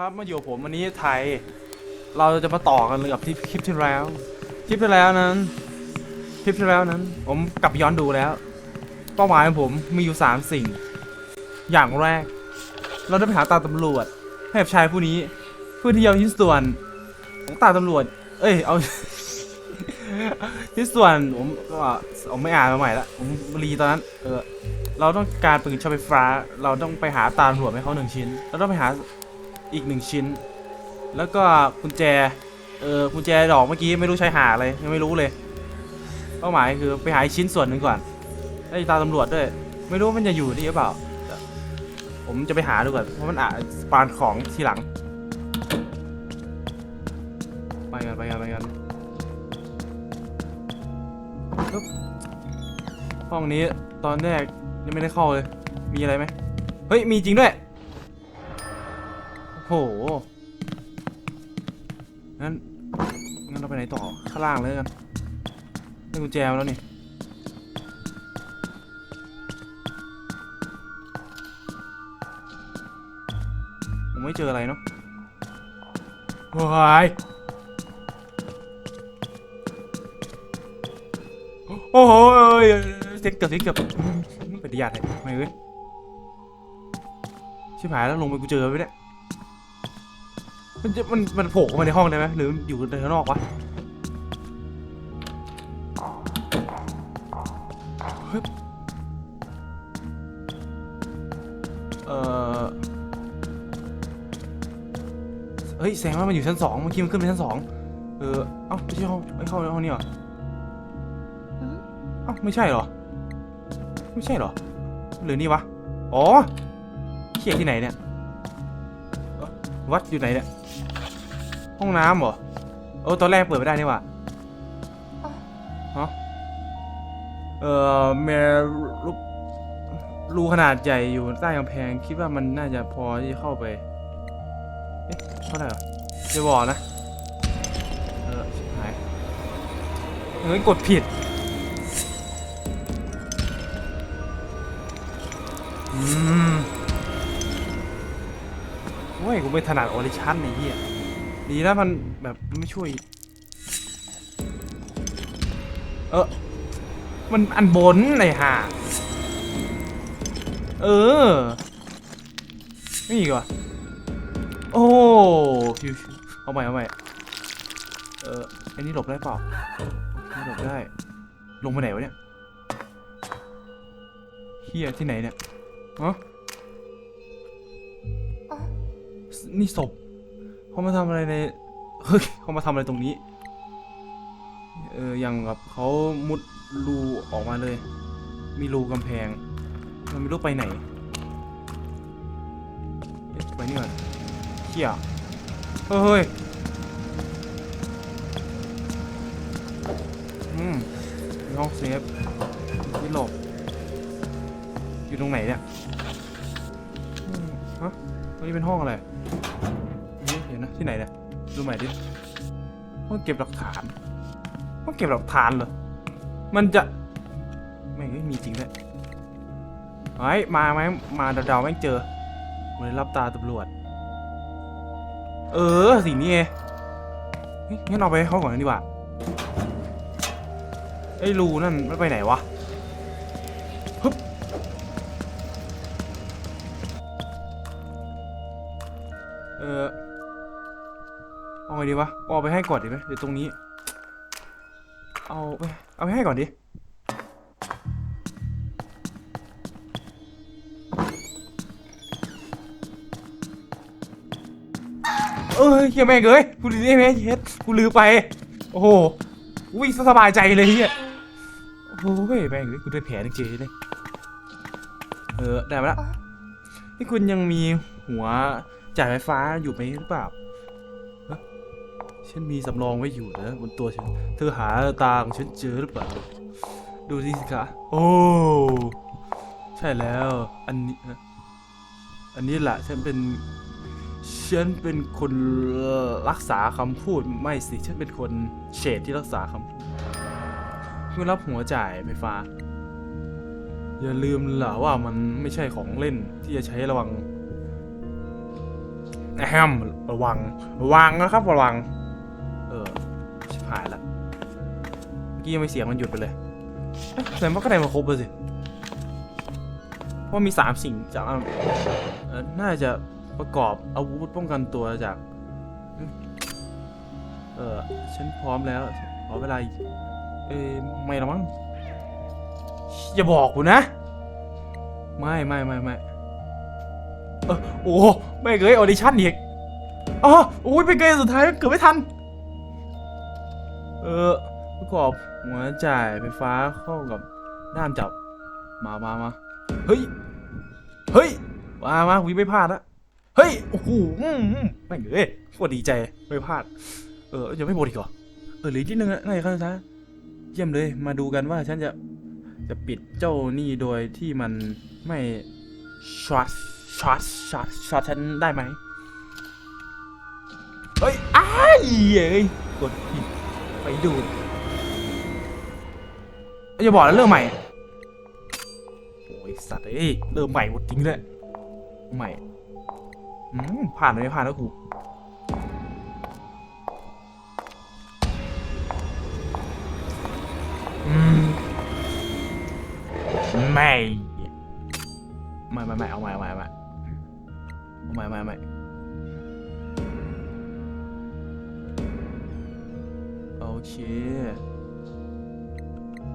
ครับมาอยู่ผมวันนี้ไทย เราจะมาต่อกันเลยกับที่คลิปที่แล้ว คลิปที่แล้วนั้น คลิปที่แล้วนั้น ผมกลับไปย้อนดูแล้ว เป้าหมายของผมมีอยู่สามสิ่ง อย่างแรก เราได้ไปหาตาตำรวจให้กับชายผู้นี้ เพื่อที่จะเอาชิ้นส่วนของตาตำรวจ เอ้ย เอาชิ้นส่วนผมก็ผมไม่อ่านมาใหม่ละผมรีตอนนั้น เออเราต้องการปืนช็อตไฟฟ้า เราต้องไปหาตาตำรวจให้เขาหนึ่งชิ้น เราต้องไปหา อีกหนึ่งชิ้น แล้วก็กุญแจ เออกุญแจดอกเมื่อกี้ไม่รู้ใช้หาอะไรยังไม่รู้เลย เป้าหมายคือไปหาชิ้นส่วนหนึ่งก่อนได้ตาตำรวจด้วย ไม่รู้ว่ามันจะอยู่นี่หรือเปล่า ผมจะไปหาดูก่อนเพราะมันอาจปานของทีหลัง ไปกันไปกันไปกันห้องนี้ตอนแรกยังไม่ได้เข้าเลย มีอะไรไหม เฮ้ย มีจริงด้วย โหงั้นงั้นเราไปไหนต่อข้างล่างเลยกันได้กุญแจมาแล้วนี่ผมไม่เจออะไรเนาะวายโอ้โหเอ้เสียงเกือบเสียงเกือบเป็นญาติเลยไม่เว้ยชิบหายแล้วลงไปกูเจอไปเนี่ย มันจะมันมันโผล่เข้ามาในห้องได้ไหมหรืออยู่ในข้างนอกวะเฮ้ยเออเฮ้ยแสดงว่ามันอยู่ชั้นสองเมื่อกี้มันขึ้นไปชั้นสองเออเอ้าไม่ใช่ห้องไม่เข้าห้องนี้เหรอเอ้าไม่ใช่เหรอ ไม่ใช่เหรอ หรือนี่วะ อ๋อเขียที่ไหนเนี่ยวัดอยู่ไหนเนี่ย ห้องน้ำเหรอโอ้ตอนแรกเปิดไม่ได้นี่หว่าฮะเอ่อแมรูรูขนาดใหญ่อยู่ใต้กำแพงคิดว่ามันน่าจะพอที่จะเข้าไป เอ๊ะเท่าไหร่เหรอจะบอกนะ เออชิบหายเฮ้ยกดผิดอืมโอ้ยกูไม่ถนัดออริชันไอ้เหี้ย ดีนะมันแบบไม่ช่วย เออ มันอันบนไอ้ห่าเออ ไม่อีกว่ะโอ้ชิวเอาใหม่เอาใหม่เออไอ้นี่หลบได้เปล่าไม่หลบได้ ลงไปไหนวะเนี่ยเฮียที่ไหนเนี่ยฮะนี่ศพ เขามาทำอะไรในเฮ้ยเขามาทำอะไรตรงนี้ เอออย่างแบบเขามุดรูออกมาเลย มีรูกำแพง มันไม่รู้ไปไหนเอ๊ะไปนี่ก่อนเขี่ยเฮ้ยเฮ้ยอืมห้องเซฟที่หลบอยู่ตรงไหนเนี่ยฮะตรงนี้เป็นห้องอะไร นี่เห็นะที่ไหนเนี่ยดูใหม่ดิห้องเก็บหลักฐานห้องเก็บหลักฐานเหรอมันจะไม่มีจริงด้วยเฮ้ยมาไหมมาเดาๆแม่งเจอมันรับตาตำรวจ เออสิ่งนี้เองงั้นเอาไปให้เขาก่อนดีกว่าไอ้รูนั่นมันไปไหนวะ ดีวะเอาไปให้ก่อนดีไหมเดี๋ยวตรงนี้ เอาไปเอาไปให้ก่อนดิเอ้ยเฮียแม่งเอ้ยกูลืมได้ไหมเฮ็ดกูลืมไป โอ้โหวิ่งสบายใจเลยเฮียโอ้ยแม่งเอ้ยกูได้แผลจริงๆเลยเออได้มาแล้วนี่คุณยังมีหัวจ่ายไฟฟ้าอยู่ไหมหรือเปล่า ฉันมีสำรองไว้อยู่นะบนตัวฉัน เธอหาตาของฉันเจอหรือเปล่า ดูสิคะ โอ้ ใช่แล้ว อันนี้อันนี้แหละฉันเป็น ฉันเป็นคนรักษาคำพูดไม่สิ ฉันเป็นคนเฉดที่รักษาคำพูดเมื่อรับหัวจ่ายไฟฟ้า อย่าลืมล่ะว่ามันไม่ใช่ของเล่นที่จะใช้ระวังแอมระวัง ระวังนะครับ ระวัง ออชิบหายละเมื่อกี้ยังไม่เสียงมันหยุดไปเลยแสดงว่าก็ได้มาครบเลยสิเพราะมีสามสิ่งจากน่าจะประกอบอาวุธป้องกันตัวจาก เออฉันพร้อมแล้วขอเวลาเอ้ยไม่หรอกมั้งอย่าบอกกูนะ ไม่ไม่ไม่ไม่เออโอ้ไม่เคยออดิชั่นอีกอ๋อโอ้ยเป็นเกมสุดท้ายเกือบไม่ทัน เออประกอบหัวจ่ายไฟฟ้าเข้ากับด้ามจับ มามามาเฮ้ย เฮ้ย มามาวิไม่พลาดละเฮ้ย โอ้โหอืมอืมไม่งเลยโคตรดีใจ ไม่พลาด เออยังไม่หมดอีกเหรอ เออหลืออีกนิดนึงอะในขั้นสุดท้ายเยี่ยมเลย มาดูกันว่าฉันจะ จะปิดเจ้านี่โดยที่มันไม่ช็อตช็อตช็อตช็อตฉันได้ไหมเฮ้ย อ้ายเอ้ยกดผิด ไปดูอย่าบอกแล้วเรื่องใหม่ โอ้ยสัตว์เอ้ยเริ่มใหม่หมดจริงเลยใหม่มผ่านไหมไม่ผ่านแล้วครูไม่ ไม่ไม่ไม่เอาใหม่เอาใหม่เอาใหม่เอาใหม่เอาใหม่ เค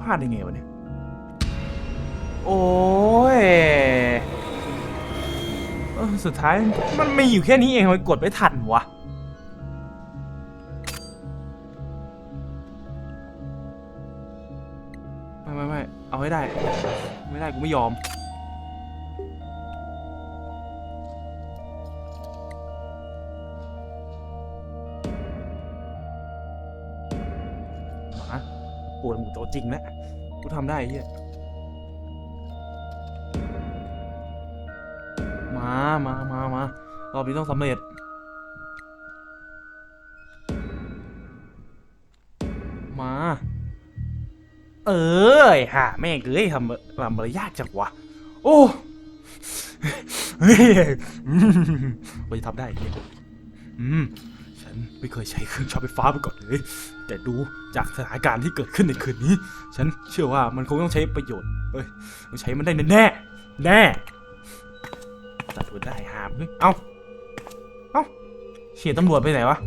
พลาดได้ไงวะเนี่ย โอ้ยสุดท้ายมันมีอยู่แค่นี้เองทำไมกดไม่ทันวะไม่ไม่ไม่เอาให้ได้ ไม่ได้กูไม่ยอม ตัวจริงนะกูทำได้เฮียมา มา มามารอบนี้ต้องสำเร็จ มา เออไอ้ห่าแม่งเอ้ยทำทำอะไรยากจังวะ โอ้เฮ้ยอืมว่าจะทำได้เนี่ยอืม ฉันไม่เคยใช้เครื่องช็อตไฟฟ้ามาก่อนเลย แต่ดูจากสถานการณ์ที่เกิดขึ้นในคืนนี้ ฉันเชื่อว่ามันคงต้องใช้ประโยชน์เอ้ยต้องใช้มันได้แน่ๆแน่ตัดหัวได้หามเฮ้ยเอ้าเอ้าเฉียดตำรวจไปไหนวะ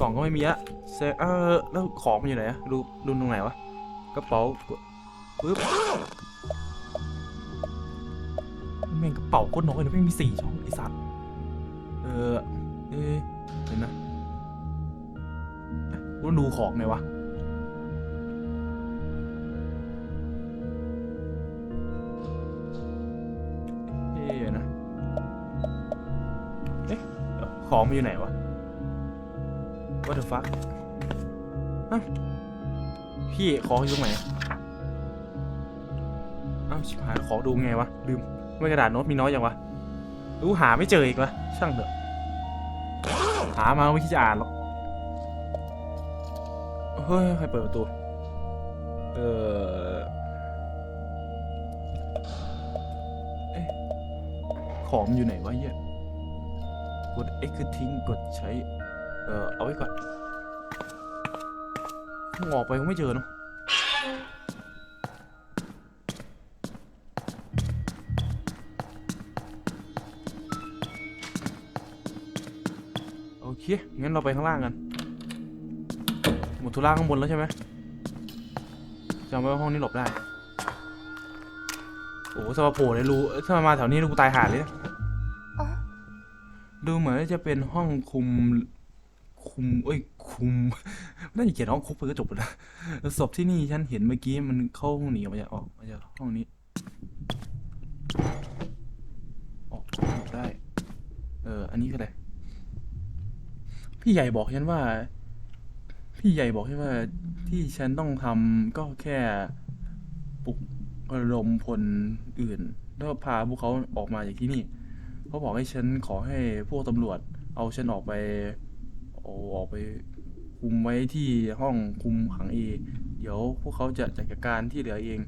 กล่องก็ไม่มีละเออแล้วของมันอยู่ไหนอะดูดูตรงไหนวะกระเป๋าปึ๊บแม่งกระเป๋าโคตรน้อยเลยแม่มีสี่ช่องไอสัตว์เออ เอ๊ะเห็นนะกูต้ดูของไงวะเอ๊ะนะเอ๊ะของมันอยู่ไหนวะ What the fuck อ้าวพี่ของอยู่ตรงไหนอ้าวชิบหายของดูไงวะ ลืมไม่กระดาษโน้ตมีน้อยอย่างวะ รู้หาไม่เจออีกวะ ช่างเถอะ หามาไม่คิดจะอ่านหรอก เฮ้ย ใครเปิดประตู เออเอ๊ะของอยู่ไหนวะเยี่ยกด X คือทิ้ง กดใช้ เออเอาไว้ก่อนงออกไปคงไม่เจอเนาะ โอเคงั้นเราไปข้างล่างกันหมดธุระข้างบนแล้วใช่ไหมจำไว้ว่าห้องนี้หลบได้ โอ้โหสมาโผล่เลยรู้ถ้ามาแถวนี้กูตายหาเลยนะอ๋อดูเหมือนจะเป็นห้องคุม คุม เอ้ย คุม น่าจะเขียนห้องคุกไปก็จบแล้วนะศพที่นี่ฉันเห็นเมื่อกี้มันเข้าห้องหนีออกมาจากออกมาจากห้องนี้ ออกออกได้ เออ อันนี้คืออะไร พี่ใหญ่บอกฉันว่า พี่ใหญ่บอกฉันว่า ที่ฉันต้องทำก็แค่ปลุกระดมพลอื่น แล้วพาพวกเขาออกมาจากที่นี่เขาบอกให้ฉันขอให้พวกตำรวจ เอาฉันออกไปเอาออกไปคุมไว้ที่ห้องคุมขังเอเดี๋ยวพวกเขาจะจัดการที่เหลือเอง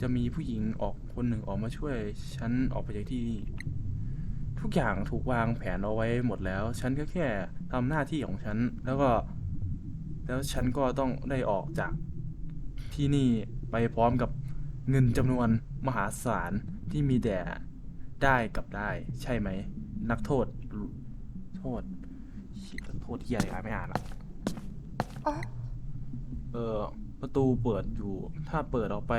จะมีผู้หญิงออกคนหนึ่งออกมาช่วยฉันออกไปจากที่นี่ ททุกอย่างถูกวางแผนเอาไว้หมดแล้ว ฉันก็แค่ทำหน้าที่ของฉัน แล้วก็ แล้วฉันก็ต้องได้ออกจากที่นี่ไปพร้อมกับเงินจำนวนมหาศาลที่มีแต่ได้กับได้ ใช่ไหม นักโทษ โทษชินักโทษที่อะไรอ่านไม่อ่านละอ๋อเออประตูเปิดอยู่ ถ้าเปิดออกไป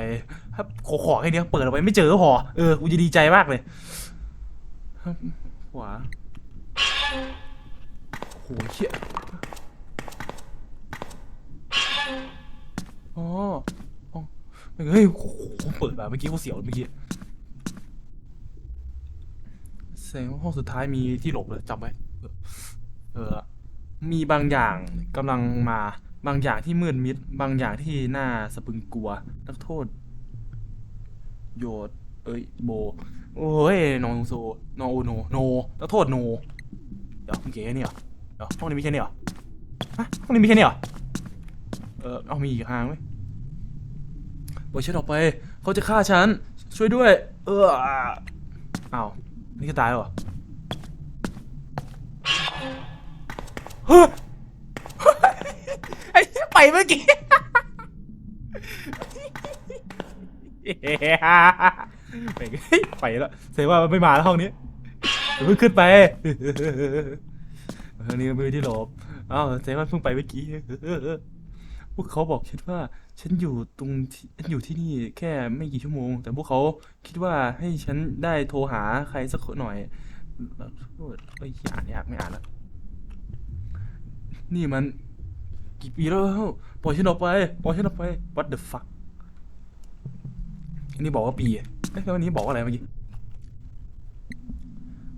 ถ้าขอขอแค่เนี้ยเปิดออกไปไม่เจอก็พอ เออ กูจะดีใจมากเลยครับ ขวาโหเชี่ยอ๋ออ๋อเฮ้ยโอ้โหเปิดมาเมื่อกี้กูเสียวเมื่อกี้แสดงว่าห้องสุดท้ายมีที่หลบเลยจำไว้เออ มีบางอย่างกำลังมาบางอย่างที่มืดมิด บางอย่างที่น่าสะพึงกลัว นักโทษ โยด เอ้ยโบ โอ้ยนองโซนอโอโนโนนักโทษโนเดี๋ยวมึงเก๋เนี่ยเหรอเดี๋ยวห้องนี้มีแค่นี้เหรอฮะห้องนี้มีแค่นี้เหรอเออเอามีอีกทางไหมปล่อยฉันออกไป เขาจะฆ่าฉัน ช่วยด้วย เอออ้าวนี่ก็ตายเหรอเฮ้ยไอ้ไปเมื่อกี้ ไปไปแล้วเสียว่ามันไม่มาแล้วห้องนี้เดี๋ยวเพิ่งขึ้นไปห้องนี้ไม่มีที่หลบอ้าวเสียว่าเพิ่งไปเมื่อกี้พวกเขาบอกฉันว่า ฉันอยู่ตรงที่ฉันอยู่ที่นี่แค่ไม่กี่ชั่วโมง แต่พวกเขาคิดว่าให้ฉันได้โทรหาใครสักคนหน่อยแล้วเอ้ยอ่านยากไม่อ่านแล้วนี่มันกี่ปีแล้วปล่อยฉันออกไปปล่อยฉันออกไป what the fuck อันนี้บอกว่าปี อ๊ะแล้วอันนี้บอกว่าอะไรเมื่อกี้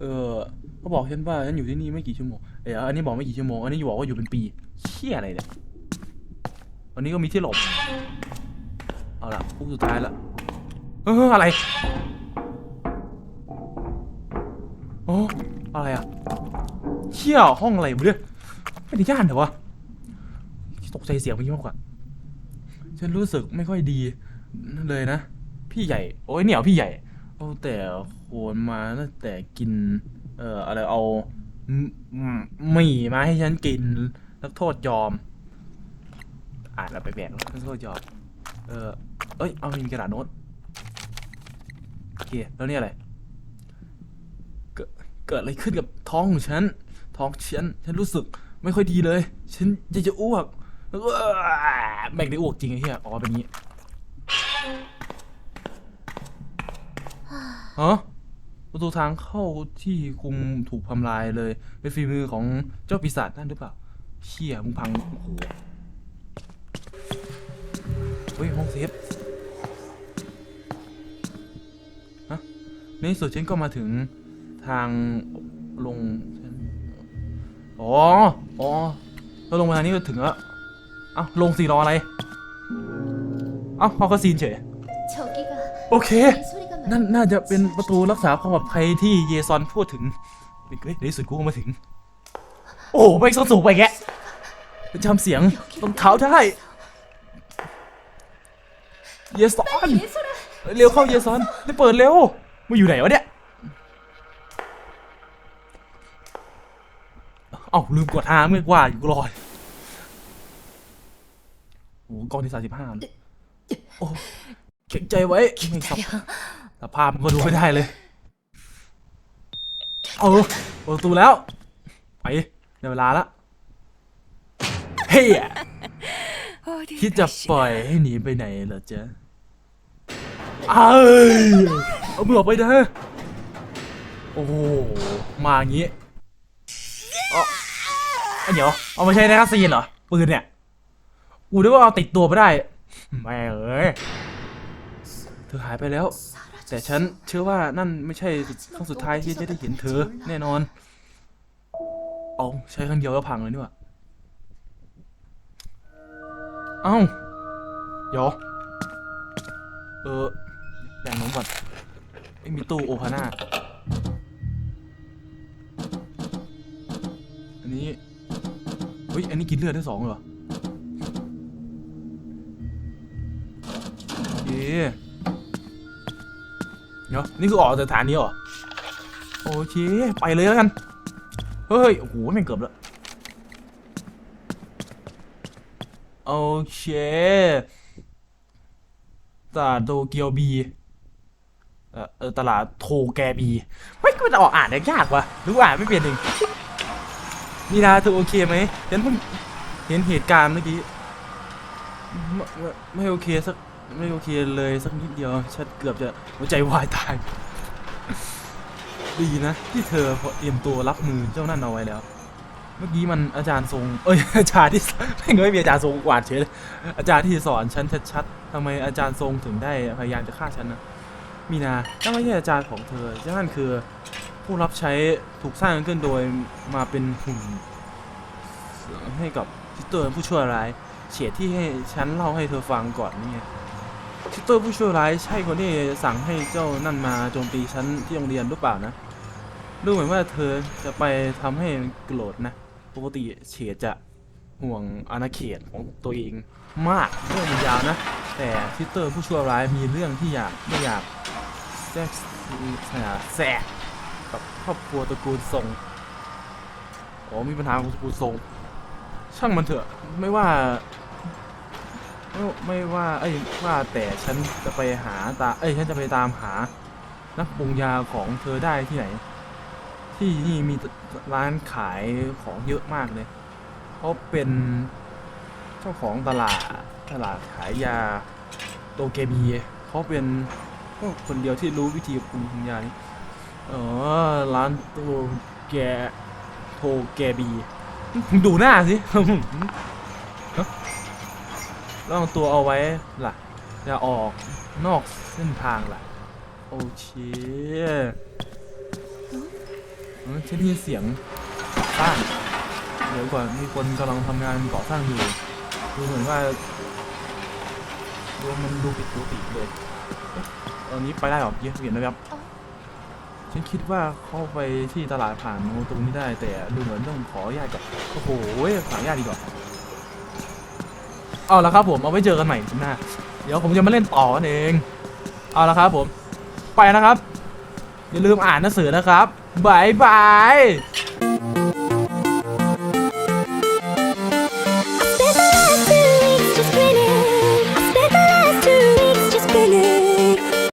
เออเขาบอกฉันว่าฉันอยู่ที่นี่ไม่กี่ชั่วโมงเอออันนี้บอกไม่กี่ชั่วโมง อันนี้บอกว่าอยู่เป็นปีเชี่ยอะไรเนี่ย วันนี้ก็มีที่หลบ เอาละพวกสุดท้ายละ เอออะไรโอ้อะไรอะเชี่ยห้องอะไรวะเนี่ยไม่ได้ย่านเหรอวะตกใจเสียงเมื่อกี้มากกว่า ฉันรู้สึกไม่ค่อยดีเลยนะ พี่ใหญ่ โอ้ยเหนียวพี่ใหญ่เอาแต่โคนมาตั้งแต่กิน เอ่ออะไรเอาหมี่มาให้ฉันกินนักโทษยอม อ่านแล้วไปแบกนักโทษยอม เออเอ้ย เอามีกระดาษโน้ตโอเคแล้วนี่อะไรเกิดอะไรขึ้นกับท้องของฉัน ท้องฉัน ฉันรู้สึกไม่ค่อยดีเลย ฉันอยากจะอ้วกแล้วกแม่งได้อ้วกจริงไอ้เหี้ย อ๋อเป็นงี้ ฮะประตูทางเข้าที่คุมถูกทำลายเลย เป็นฝีมือของเจ้าปีศาจนั่นหรือเปล่าเชี่ยมึงพังเฮ้ยห้องเซฟฮะในสุดฉันก็มาถึงทางลงอ๋อ อ๋อถ้าลงมาทางนี้ก็ถึงแล้วเอ้าลงสี่รออะไร เอ้าเขาก็ซีนเฉยโอเค นั่นน่าจะเป็นประตูรักษาความปลอดภัยที่เยซอนพูดถึงเฮ้ยในสุดกูก็มาถึง โอ้ไปส้นสูงไปแกจำเสียงตรงเท้าได้ เยซอน เร็วเข้าเยซอนได้เปิดเร็วมาอยู่ไหนวะเนี่ย เอ้าลืมกดอาเมื่กว่าอยู่รอดโอ้กองที่สามสิบห้าโอ้เข็งใจไว้ไม่ครับ สภาพมันก็ดูไม่ได้เลย เออเปิดประตูแล้ว ไปได้เวลาละ เฮ้ย คิดจะปล่อยให้หนีไปไหนเหรอจ๊ะเอ้ยเอามือออกไปเด้อโอ้โห มาอย่างงี้เออเดี๋ยว เอามาใช้ในคาซีนเหรอ ปืนเนี่ยกูนึกว่าเอาติดตัวไปได้แม่เอ้ยเธอหายไปแล้ว แต่ฉันเชื่อว่านั่นไม่ใช่ครั้งสุดท้ายที่จะได้เห็นเธอ แน่นอน เอาใช้ครั้งเดียวก็พังเลยนี่หว่าเอ้าเดี๋ยวเอออย่งน้มก่อนไอ้มีตู้โอฮาน่าอันนี้เฮ้ยอันนี้กินเลือดได้สองเหรอโอ เคเดี๋ยวนี่คือออกจากฐานนี้เหรอ โอเค ไปเลยแล้วกัน เฮ้ย โอ้โหแม่เกือบแล้ว โอเคตลาดโตเกียวบี เอ่อตลาดโทแกบีไม่ก็มันออกอ่านได้ยากวะรือว่าอ่านไม่เป็นเองนี่นะเธอโอเคไหมเห็นผมเห็นเหตุการณ์เมื่อกี้ ไม่ไม่โอเคสัก ไม่โอเคเลยสักนิดเดียวฉันเกือบจะหัวใจวายตาย ดีนะ ที่เธอพอเตรียมตัวรับมือเจ้านั่นเอาไว้แล้ว เมื่อกี้มันอาจารย์ทรง เอ้ยอาจารย์ที่ไม่งไม่มีอาจารย์ทรงกวาดเฉยเลยอาจารย์ที่สอนฉันชัดๆทำไมอาจารย์ทรงถึงได้พยายามจะฆ่าฉันนะมีนาถ้าไม่ใช่อาจารย์ของเธอเจ้านั่นคือ ผู้รับใช้ถูกสร้างขึ้นโดยมาเป็นหุ่นให้กับทิสเตอร์ผู้ชั่วร้ายเฉียดที่ให้ฉันเล่าให้เธอฟังก่อนนี่ไง ทิสเตอร์ผู้ชั่วร้ายใช่คนที่สั่งให้เจ้านั่นมาโจมตีฉันที่โรงเรียนหรือเปล่านะดูเหมือนว่าเธอจะไปทำให้โกรธนะ ปกติเฉียดจะห่วงอาณาเขตของตัวเองมากเรื่องมันยาวนะ แต่ทิสเตอร์ผู้ชั่วร้ายมีเรื่องที่อยากไม่อยากแจ็คแสกกับครอบครัวตระกูลทรงอ๋อมีปัญหาของตระกูลทรง ช่างมันเถอะไม่ว่า ไม่ไม่ว่า เอ้ยว่าแต่ฉันจะไปหาตา เอ้ยฉันจะไปตามหา นักปรุงยาของเธอได้ที่ไหน ที่นี่มีร้านขายของเยอะมากเลยเพราะเป็นเจ้าของตลาดตลาดขายยาโตเกบีเขาเป็นคนเดียวที่รู้วิธีปรุงยานี้เออร้านโตแกโทแกบี ดูหน้าสิ ลองตัวเอาไว้ล่ะอย่าออกนอกเส้นทางล่ะ โอเคฉันได้ยินเสียงสร้าง เดี๋ยวก่อนมีคนกำลังทำงานก่อสร้างอยู่ดูเหมือนว่าดูมันดูผิดปกติดเลยตอนนี้ไปได้หรอเยอะเห็นนะครับฉันคิดว่าเข้าไปที่ตลาดผ่านตรงนี้ได้ แต่ดูเหมือนต้องขออนุญาตกับโอ้โหขออนุญาตดีกว่า เอาละครับผมเอาไว้เจอกันใหม่ทีหน้า เดี๋ยวผมจะมาเล่นต่อกันเอง เอาละครับผม ไปนะครับ อย่าลืมอ่านหนังสือนะครับบายบาย